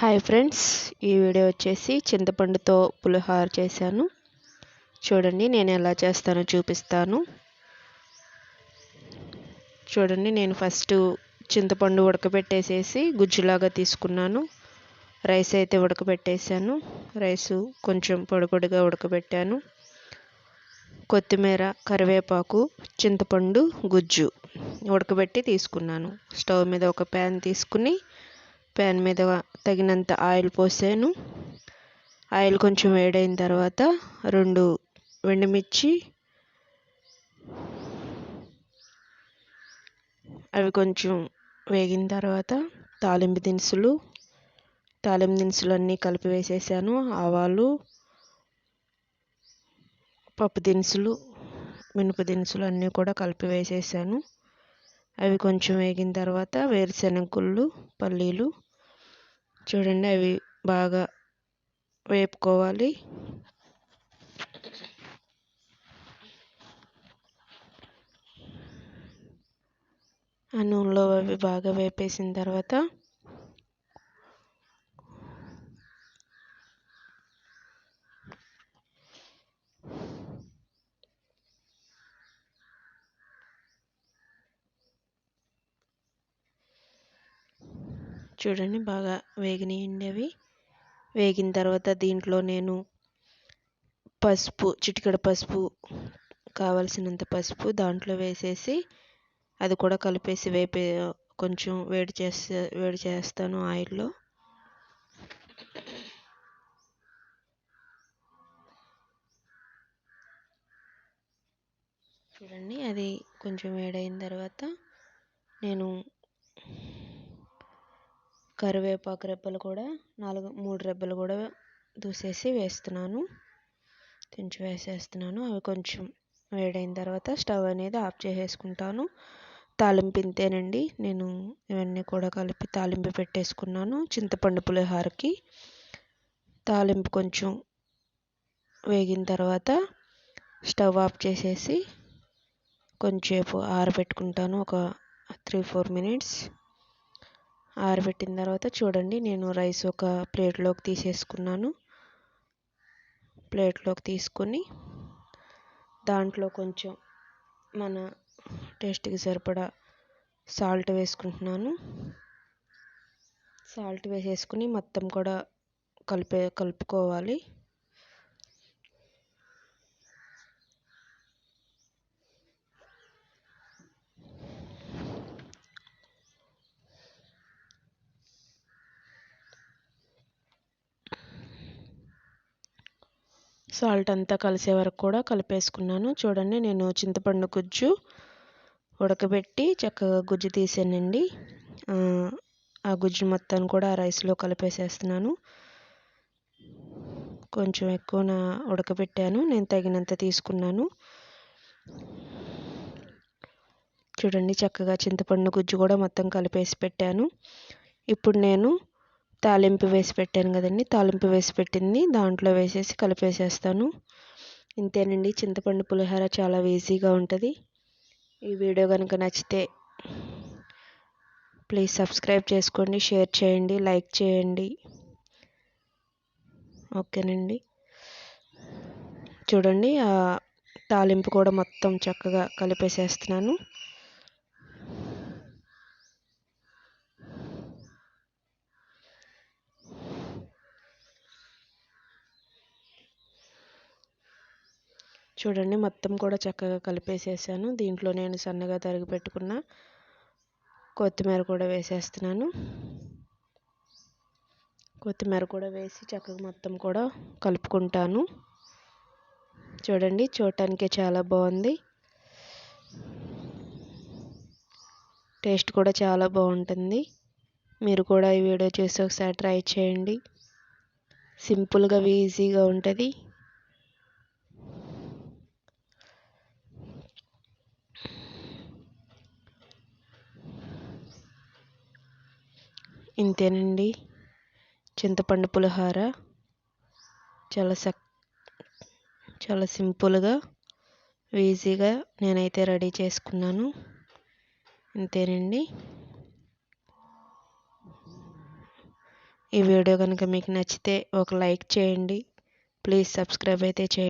Hi friends ఈ video వచ్చేసి చింతపండుతో పులిహోర చేశాను. చూడండి నేను ఎలా చేస్తానో చూపిస్తాను. చూడండి నేను ఫస్ట్ చింతపండు ఉడకబెట్టేసేసి గుజ్జులాగా తీసుకున్నాను. రైస్ అయితే ఉడకబెట్టేసాను రైసు కొంచెం పొడిపొడిగా ఉడకబెట్టాను. కొత్తిమీర కరివేపాకు చింతపండు గుజ్జు ఉడకబెట్టి తీసుకున్నాను. స్టవ్ మీద ఒక ప్యాన్ తీసుకుని ప్యాన్ మీద తగినంత ఆయిల్ పోసాను. ఆయిల్ కొంచెం వేడైన తర్వాత రెండు ఎండుమిర్చి అవి కొంచెం వేగిన తర్వాత తాలింపు దినుసులు తాలింపు దినుసులు అన్నీ కలిపి వేసేసాను. ఆవాలు పప్పు దినుసులు మినప దినుసులు అన్నీ కూడా కలిపి వేసేసాను. అవి కొంచెం వేగిన తర్వాత వేరుశెనగ గుళ్ళు పల్లీలు చూడండి అవి బాగా వేపుకోవాలి. ఆ నూనెలో అవి బాగా వేపేసిన తర్వాత చూడండి బాగా వేగినాయండి అవి వేగిన తర్వాత దీంట్లో నేను పసుపు చిటికడ పసుపు కావలసినంత పసుపు దాంట్లో వేసేసి అది కూడా కలిపేసి వేపే కొంచెం వేడి చేసే వేడి చేస్తాను ఆయిల్లో. చూడండి అది కొంచెం వేడైన తర్వాత నేను కరివేపాకు రెబ్బలు కూడా నాలుగు మూడు రెబ్బలు కూడా దూసేసి వేస్తున్నాను. తెంచి వేసేస్తున్నాను. అవి కొంచెం వేడైన తర్వాత స్టవ్ అనేది ఆఫ్ చేసేసుకుంటాను. తాలింపు ఇంతేనండి. నేను ఇవన్నీ కూడా కలిపి తాలింపు పెట్టేసుకున్నాను చింతపండు పులిహారకి. తాలింపు కొంచెం వేగిన తర్వాత స్టవ్ ఆఫ్ చేసేసి కొంచెంసేపు ఆరబెట్టుకుంటాను. ఒక త్రీ ఫోర్ మినిట్స్. ఆరబెట్టిన తర్వాత చూడండి నేను రైస్ ఒక ప్లేట్లోకి తీసేసుకున్నాను. ప్లేట్లోకి తీసుకొని దాంట్లో కొంచెం మన టేస్ట్కి సరిపడా సాల్ట్ వేసుకుంటున్నాను. సాల్ట్ వేసేసుకుని మొత్తం కూడా కలిపే కలుపుకోవాలి. సాల్ట్ అంతా కలిసే వరకు కూడా కలిపేసుకున్నాను. చూడండి నేను చింతపండు గుజ్జు ఉడకబెట్టి చక్కగా గుజ్జు తీసానండి. ఆ గుజ్జు మొత్తాన్ని కూడా ఆ రైస్లో కలిపేసేస్తున్నాను. కొంచెం ఎక్కువ ఉడకబెట్టాను. నేను తగినంత తీసుకున్నాను. చూడండి చక్కగా చింతపండు గుజ్జు కూడా మొత్తం కలిపేసి పెట్టాను. ఇప్పుడు నేను తాలింపు వేసి పెట్టాను కదండి. తాలింపు వేసి పెట్టింది. దాంట్లో వేసేసి కలిపేసేస్తాను. ఇంతేనండి. చింతపండు పులిహోర చాలా ఈజీగా ఉంటుంది. ఈ వీడియో కనుక నచ్చితే ప్లీజ్ సబ్స్క్రైబ్ చేసుకోండి. షేర్ చేయండి. లైక్ చేయండి. ఓకేనండి. చూడండి. ఆ తాలింపు కూడా మొత్తం చక్కగా కలిపేసేస్తున్నాను. చూడండి మొత్తం కూడా చక్కగా కలిపేసేసాను. దీంట్లో నేను సన్నగా తరిగి పెట్టుకున్న కొత్తిమీర కూడా వేసేస్తున్నాను. కొత్తిమీర కూడా వేసి చక్కగా మొత్తం కూడా కలుపుకుంటాను. చూడండి చూడటానికి చాలా బాగుంది. టేస్ట్ కూడా చాలా బాగుంటుంది. మీరు కూడా ఈ వీడియో చూసి ఒకసారి ట్రై చేయండి. సింపుల్గా ఈజీగా ఉంటుంది. ఇంతేనండి. చింతపండు పులిహోర చాలా సక్ చాలా సింపుల్గా ఈజీగా నేనైతే రెడీ చేసుకున్నాను. ఇంతేనండి. ఈ వీడియో కనుక మీకు నచ్చితే ఒక లైక్ చేయండి. ప్లీజ్ సబ్స్క్రైబ్ అయితే చేయండి.